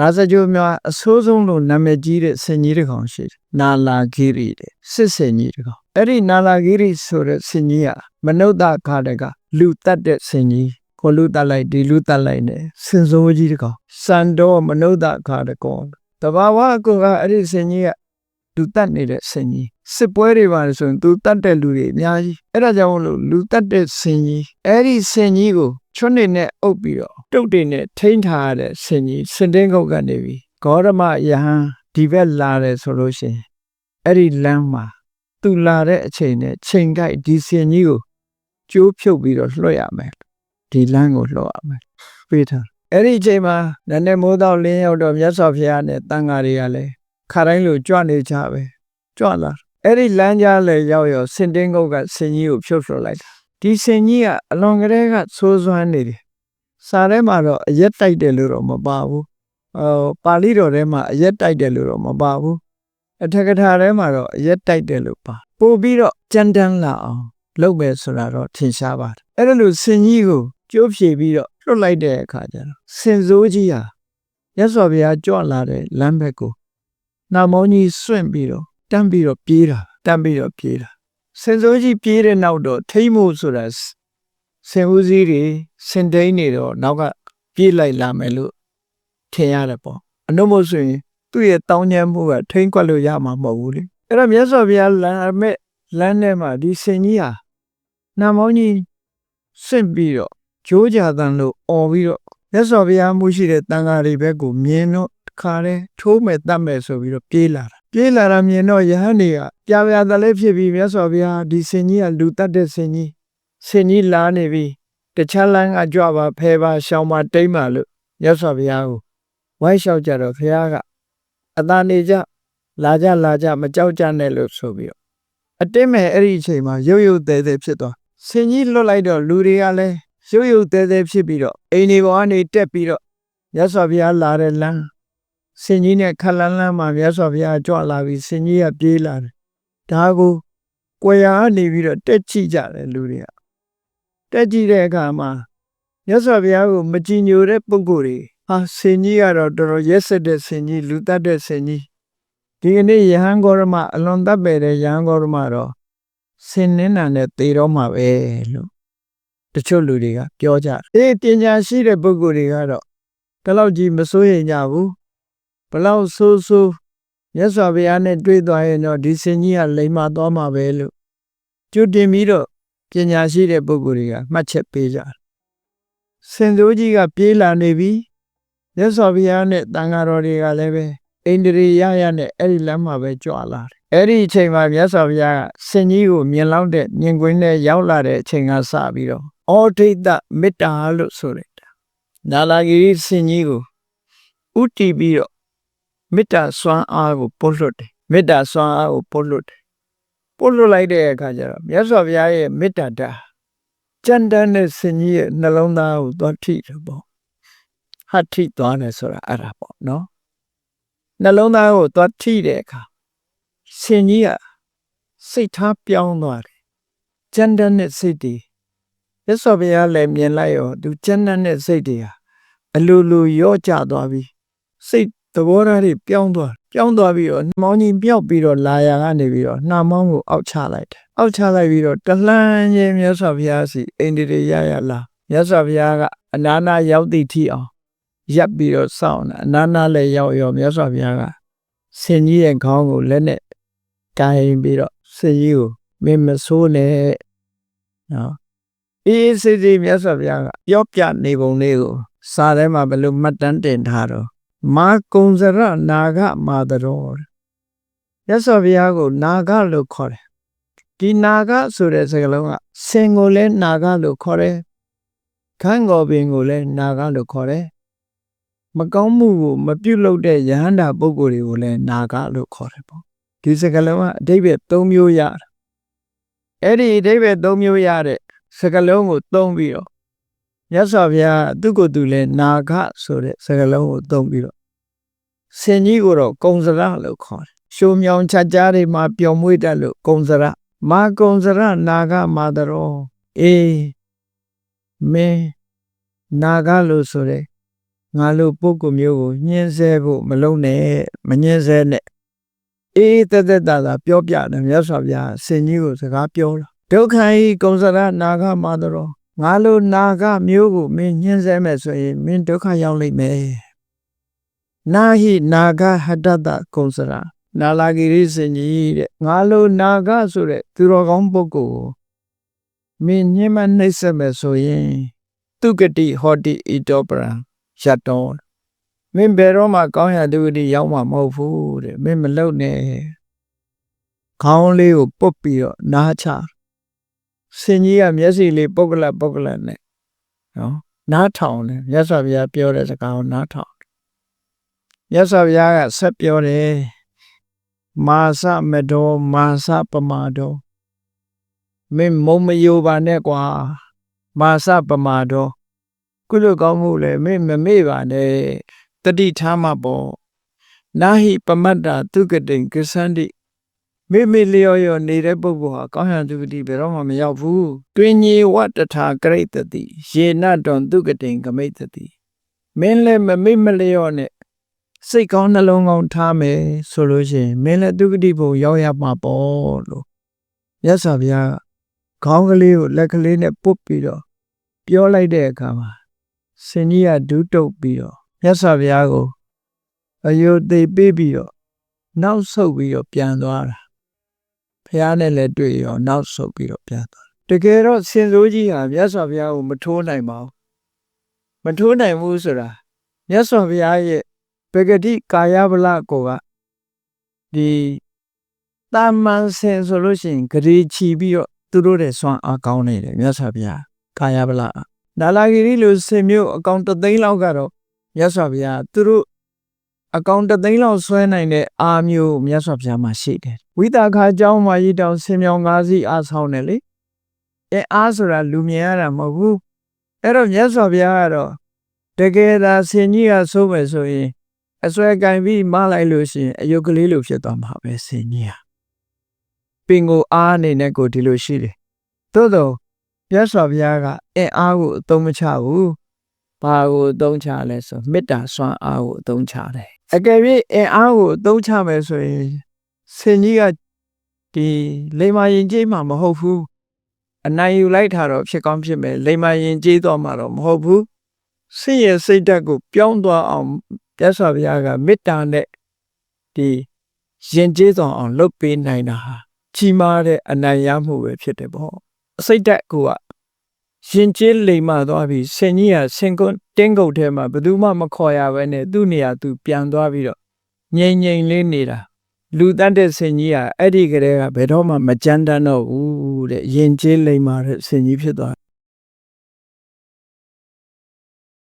ရာဇဂိုများအဆိုးဆုံးလို့နာမည်ကြီးတဲ့ဆင်ကြီးတစ်ကောင်ရှိတယ်နာလာဂိရိတဲ့စစ်ဆင်ကြီးတစ်ကောင်အဲ့ဒီနာလာဂိရိဆိုတဲ့ဆင်ကြီးကမနုဿခါတကလူတတ်တဲ့ဆင်ကြီးကိုလူတက်လိုက်ဒီလူတက်လိုက်နဲ့စင်စိုးကြီးတစ်ကောင်စံတော်မနုဿခါတကောတဘာဝကောကအဲ့ဒီဆင်ကြီးကလူတက်နေတဲ့ဆင်ကြီးစစ်ပွဲတွေပါဆိုရင်သူတတ်တဲ့လူတွေအများကြီးအဲ့ဒါကြောင့်မလို့လူတတ်တဲ့ဆင်ကြီးအဲ့ဒီဆင်ကြီးကိုချွတ်နေနဲ့အုပ်ပြီးတော့ တုတ်တွေနဲ့ထိန်းထားရတဲ့ဆင်ကြီးစင်တင်းကုတ်ကနေပြီးဂေါရမယဟန်ဒီဘက်လာတယ်ဆိုလို့ရှိရင်အဲ့ဒီလမ်းမှာသူလာတဲ့အချိန်နဲ့ချိန်ကိုက်ဒီဆင်ကြီးကိုကျိုးဖြုတ်ပြီးတော့လွှတ်ရမယ်ဒီလမ်းကိုလွှတ်ရမယ်ပြေးထားအဲ့ဒီအချိန်မှာနည်းနည်းမိုးတော့လင်းရောက်တော့မြတ်စွာဘုရားနဲ့တန်ဃာတွေကလည်းခါတိုင်းလိုကြွနေကြပဲကြွလာအဲ့ဒီလမ်းကြားလေရောက်ရောစင်တင်းကုတ်ကဆင်ကြီးကိုဖြုတ်လွှတ်လိုက်တာဒီဆင်ကြီးကအလွန်ကလေးကသိုးစွမ်းနေတယ် စာထဲမှာတော့အရက်တိုက်တယ်လို့တော့မပါဘူးအော်ပါဠိတော်ထဲမှာအရက်တိုက်တယ်လို့တော့မပါဘူးအထက်ကထာထဲမှာတော့အရက်တိုက်တယ်လို့ပါပို့ပြီးတော့ကြမ်းတမ်းလာအောင်လုပ်မယ်ဆိုတာတော့ထင်ရှားပါတယ်အဲ့ဒါလို့ဆင်ကြီးကိုကျိုးဖြေပြီးတော့လွတ်လိုက်တဲ့အခါကျတော့ဆင်စိုးကြီးဟာရသော်ဘုရားကြွလာတဲ့လမ်းဘက်ကိုနာမောင်းကြီးစွန့်ပြီးတော့တန်းပြီးတော့ပြေးတာတန်းပြီးတော့ပြေးတာဆင်စိုးကြီးပြေးတဲ့နောက်တော့ထိမ့်မို့ဆိုတာ ဆင်ဦးစည်းတွေစင်တိန်နေတော့နောက်ကပြေးလိုက်လာမယ်လို့ထင်ရတယ်ပေါ့အနှုတ်မို့ဆိုရင်သူ့ရဲ့တောင်းညမ်းမှုကထိမ့်ကွက်လို့ရမှာမဟုတ်ဘူးလေအဲ့တော့မြတ်စွာဘုရားလမ်းအမဲ့လမ်းထဲမှာဒီဆင်ကြီးဟာနာမောင်းကြီးစင့်ပြီးတော့ကြိုးကြတန်လို့អော်ပြီးတော့မြတ်စွာဘုရားမှုရှိတဲ့တန်ဃာတွေဘက်ကိုမြင်တော့တခါတည်းထိုးမဲ့တတ်မဲ့ဆိုပြီးတော့ပြေးလာတာပြေးလာတာမြင်တော့ယဟန်တွေကပြာပြာတလဲဖြစ်ပြီးမြတ်စွာဘုရားဒီဆင်ကြီးကလူတတ်တဲ့ဆင်ကြီး ဆင်ကြီးလာနေပြီတခြားလမ်းကကြွပါဖဲပါရှောင်းပါတိမ့်ပါလို့မြတ်စွာဘုရားကိုဝိုင်းလျှောက်ကြတော့ဘုရားကအသာနေကြလာကြလာကြမကြောက်ကြနဲ့လို့ဆိုပြီးတော့အတင်းမဲ့အဲ့ဒီအချိန်မှာရုပ်ရုပ်သေးသေးဖြစ်သွားဆင်ကြီးလွတ်လိုက်တော့လူတွေကလည်းရုပ်ရုပ်သေးသေးဖြစ်ပြီးတော့အိမ်ဒီဘောကနေတက်ပြီးတော့မြတ်စွာဘုရားလာတဲ့လမ်းဆင်ကြီးနဲ့ခက်လန်းလန်းမှာမြတ်စွာဘုရားကြွလာပြီးဆင်ကြီးကပြေးလာတယ်ဒါကိုကွယ်ရာကနေပြီးတော့တက်ကြည့်ကြတယ်လူတွေက တက်ကြည့်တဲ့အခါမှာမြတ်စွာဘုရားကိုမကြည်ညိုတဲ့ပုဂ္ဂိုလ်တွေဟာဆင်ကြီးကတော့တော်တော်ရက်စက်တဲ့ဆင်ကြီးလူတတ်တဲ့ဆင်ကြီးဒီကနေ့ယဟန်ဂေါရမအလွန်တတ်ပေတဲ့ယဟန်ဂေါရမတော့ဆင်နင်းနာနဲ့သေတော့မှာပဲလို့တချို့လူတွေကပြောကြတယ်အေးပညာရှိတဲ့ပုဂ္ဂိုလ်တွေကတော့ဒီလောက်ကြီးမစိုးရိမ်ကြဘူးဘလောက်ဆိုးဆိုးမြတ်စွာဘုရားနဲ့တွေ့သွားရင်တော့ဒီစင်ကြီးကလိမ္မာသွားမှာပဲလို့ကျွတ်တင်ပြီးတော့ ပညာရှိတဲ့ပုဂ္ဂိုလ်တွေကမှတ်ချက်ပေးကြတယ်စင်စိုးကြီးကပြေးလာနေပြီမြတ်စွာဘုရားနဲ့တန်ဃာတော်တွေကလည်းပဲအိန္ဒြေရရနဲ့အဲ့ဒီလမ်းမှာပဲကြွလာတယ်အဲ့ဒီအချိန်မှာမြတ်စွာဘုရားကစင်ကြီးကိုမြင်လောက်တဲ့မြင်ကွင်းနဲ့ရောက်လာတဲ့အချိန်ကစပြီးတော့အောဒိတမေတ္တာလို့ဆိုလိုက်တာနာလာဂီရိစင်ကြီးကိုဥတီပြီးတော့မေတ္တာစွမ်းအားကိုပို့လွတ်တယ်မေတ္တာစွမ်းအားကိုပို့လွတ်တယ် ပို့လွတ်လိုက်တဲ့အခါကျတော့မြတ်စွာဘုရားရဲ့မေတ္တာတာကြံတန်းတဲ့စင်ကြီးရဲ့နှလုံးသားကိုသွားထိတယ်ပေါ့ဟတ်ထိသွားတယ်ဆိုတာအဲ့ဒါပေါ့နော်နှလုံးသားကိုသွားထိတဲ့အခါစင်ကြီးကစိတ်ထားပြောင်းသွားတယ်ကြံတန်းတဲ့စိတ်တွေမြတ်စွာဘုရားလည်းမြင်လိုက်ရောသူကြံတန်းတဲ့စိတ်တွေဟာအလိုလိုရော့ကျသွားပြီစိတ် သဘောထားတွေပြောင်းသွားပြောင်းသွားပြီးတော့နှမောင်းကြီးပြောက်ပြီးတော့လာရကနေပြီးတော့နှာမောင်းကိုအောက်ချလိုက်တယ်အောက်ချလိုက်ပြီးတော့တလှမ်းချင်းမြတ်စွာဘုရားစီအိန္ဒြေရရလာမြတ်စွာဘုရားကအနာနာရောက်သည့်ထိအောင်ရပ်ပြီးတော့စောင့်တယ်အနာနာလည်းရောက်ရောမြတ်စွာဘုရားကဆင်ကြီးရဲ့ခေါင်းကိုလက်နဲ့ကိုင်ပြီးတော့ဆင်ကြီးကိုမင်းမဆိုးနဲ့နော်အေးစေးစေးမြတ်စွာဘုရားကပြောပြနေပုံလေးကိုစာထဲမှာဘယ်လိုမှတ်တမ်းတင်ထားတော့ မာကုံစရနာဂမာတရောရသော်ဘုရားကိုနာဂလို့ခေါ်တယ်ဒီနာဂဆိုတဲ့စကားလုံးကဆင်ကိုလည်းနာဂလို့ခေါ်တယ်ခန်းကောပင်ကိုလည်းနာဂလို့ခေါ်တယ်မကောင်းမှုကိုမပြုတ်လုပ်တဲ့ယဟန္တာပုဂ္ဂိုလ်တွေကိုလည်းနာဂလို့ခေါ်တယ်ပေါ့ဒီစကားလုံးကအဓိပ္ပာယ်၃မျိုးရတယ်အဲ့ဒီအဓိပ္ပာယ်၃မျိုးရတဲ့စကားလုံးကိုသုံးပြီးတော့ မြတ်စွာဘုရားသူကိုယ်သူလဲနာဂဆိုတဲ့စကားလုံးကိုသုံးပြီးတော့ဆင်ကြီးကိုတော့ကုံစရလို့ခေါ်တယ်။ရှုံမြောင်ချကြားတွေမှာပျော်မွေ့တတ်လို့ကုံစရမာကုံစရနာဂမာတရောအေးမင်းနာဂလို့ဆိုတဲ့ငါလိုပုဂ္ဂိုလ်မျိုးကိုညှင်းဆဲဖို့မလုံးနဲ့မညှင်းဆဲနဲ့အေးတက်တက်တာတာပြောပြတယ်မြတ်စွာဘုရားဆင်ကြီးကိုစကားပြောတာဒုက္ခဤကုံစရနာဂမသရော ငါလိုနာဂမျိုးကိုမင်းညှင်းဆဲမယ်ဆိုရင်မင်းဒုက္ခရောက်လိမ့်မယ်နာဟိနာဂဟတ္တကုံစရနာလာဂိရိစင်ကြီးတဲ့ငါလိုနာဂဆိုတဲ့သူတော်ကောင်းပုဂ္ဂိုလ်ကိုမင်းညှင်းမနှိမ့်ဆက်မယ်ဆိုရင်သူကတိဟောတိဣတောပရံရတ္တောမင်းဘယ်တော့မှကောင်းရသူကတိရောက်မှာမဟုတ်ဘူးတဲ့မင်းမလုံနဲ့ခေါင်းလေးကိုပုတ်ပြီးတော့နားချ စင်ကြီးကမျက်စိလေးပုတ်ကလတ်ပုတ်ကလတ်နဲ့နော်နားထောင်တယ်မြတ်စွာဘုရားပြောတဲ့စကားကိုနားထောင်မြတ်စွာဘုရားကဆက်ပြောတယ်မာသမဒောမာစပမာဒောမင်းမုံမယိုပါနဲ့ကွာမာစပမာတော့ကုလကောင်းမှုလေမေ့မမေ့ပါနဲ့တတိထားမှာပေါ့နာဟိပမတ္တာသူကတိန်ကစ္ဆန္တိ မေ့မေ့လျော်လျော်နေတဲ့ပုဂ္ဂိုလ်ဟာကောင်းရန်သူကတိဘယ်တော့မှမရောက်ဘူးတွင်ញေဝတ္တထာကရိတတိယေနတွန်သူကတိန်ကမိတ်တတိမင်းလည်းမမေ့မလျော့နဲ့စိတ်ကောင်းနှလုံးကောင်းထားမယ်ဆိုလို့ရှိရင်မင်းလည်းသူကတိဘုံရောက်ရမှာပေါ့လို့မြတ်စွာဘုရားကခေါင်းကလေးကိုလက်ကလေးနဲ့ပုတ်ပြီးတော့ပြောလိုက်တဲ့အခါမှာစင်ကြီးကဒူးတုပ်ပြီးတော့မြတ်စွာဘုရားကိုအယုသိပေးပြီးတော့နောက်ဆုတ်ပြီးတော့ပြန်သွားတာ ဘုရားနဲ့လည်းတွေ့ရောနောက်ဆုတ်ပြီးတော့ပြန်သွားတာတကယ်တော့စင်စိုးကြီးဟာမြတ်စွာဘုရားကိုမထိုးနိုင်ပါဘူးမထိုးနိုင်ဘူးဆိုတာမြတ်စွာဘုရားရဲ့ပဂတိကာယဗလကိုကဒီတာမန်စင်ဆိုလို့ရှိရင်ဂရေချီပြီးတော့သူတို့တဲ့ဆွမ်းအားကောင်းနေတယ်မြတ်စွာဘုရားကာယဗလာနာလာဂီရီလိုစင်မျိုးအကောင်တသိန်းလောက်ကတော့မြတ်စွာဘုရားသူတို့ အကောင်တသိန်းလောက်ဆွဲနိုင်တဲ့အာမျိုးမြတ်စွာဘုရားမှာရှိတယ်ဝိတာခါเจ้าမှာရည်တောင်ဆင်မြောင်၅စီးအားဆောင်တယ်လေအဲအားဆိုတာလူမြင်ရတာမဟုတ်ဘူးအဲ့တော့မြတ်စွာဘုရားကတော့တကယ်သာဆင်ကြီးကဆိုးမယ်ဆိုရင်အစွဲကင်ပြီးမလိုက်လို့ရှိရင်အယုတ်ကလေးလိုဖြစ်သွားမှာပဲဆင်ကြီးဟာ ပင်ကိုအားအနေနဲ့ကိုဒီလိုရှိတယ်။သို့တော့မြတ်စွာဘုရားကအင်အားကိုအသုံးမချဘူး။ ဘာကိုအသုံးချလဲဆိုမေတ္တာစွမ်းအားကိုအသုံးချတယ်။အကယ်၍အင်အားကိုအသုံးချမယ်ဆိုရင်ဆင်ကြီးကဒီလိမ္မာရင်ကြီးမှာမဟုတ်ဘူး။အနိုင်ယူလိုက်တာတော့ဖြစ်ကောင်းဖြစ်မယ်။လိမ္မာရင်ကြီးတော့မှာတော့မဟုတ်ဘူး။စိတ်ရဲ့စိတ်ဓာတ်ကိုပြောင်းသွားအောင်မြတ်စွာဘုရားကမေတ္တာနဲ့ဒီရင်ကျေးတော်အောင်လုပ်ပေးနိုင်တာဟာကြီးမားတဲ့အနိုင်ရမှုပဲဖြစ်တယ်ပေါ့အစိတ်တက်ကူက ရှင်ကျေးလိမ်မာသွားပြီးဆင်ကြီးကဆင်ကွန်းတင်းကုတ်ထဲမှာဘယ်သူမှမခေါ်ရဘဲနဲ့သူ့နေရာသူပြန်သွားပြီးတော့ငြိမ်ငြိမ်လေးနေတာလူတတ်တဲ့ဆင်ကြီးကအဲ့ဒီကလေးကဘယ်တော့မှမကြမ်းတမ်းတော့ဘူးတဲ့ရင်ကျေးလိမ်မာတဲ့ဆင်ကြီးဖြစ်သွား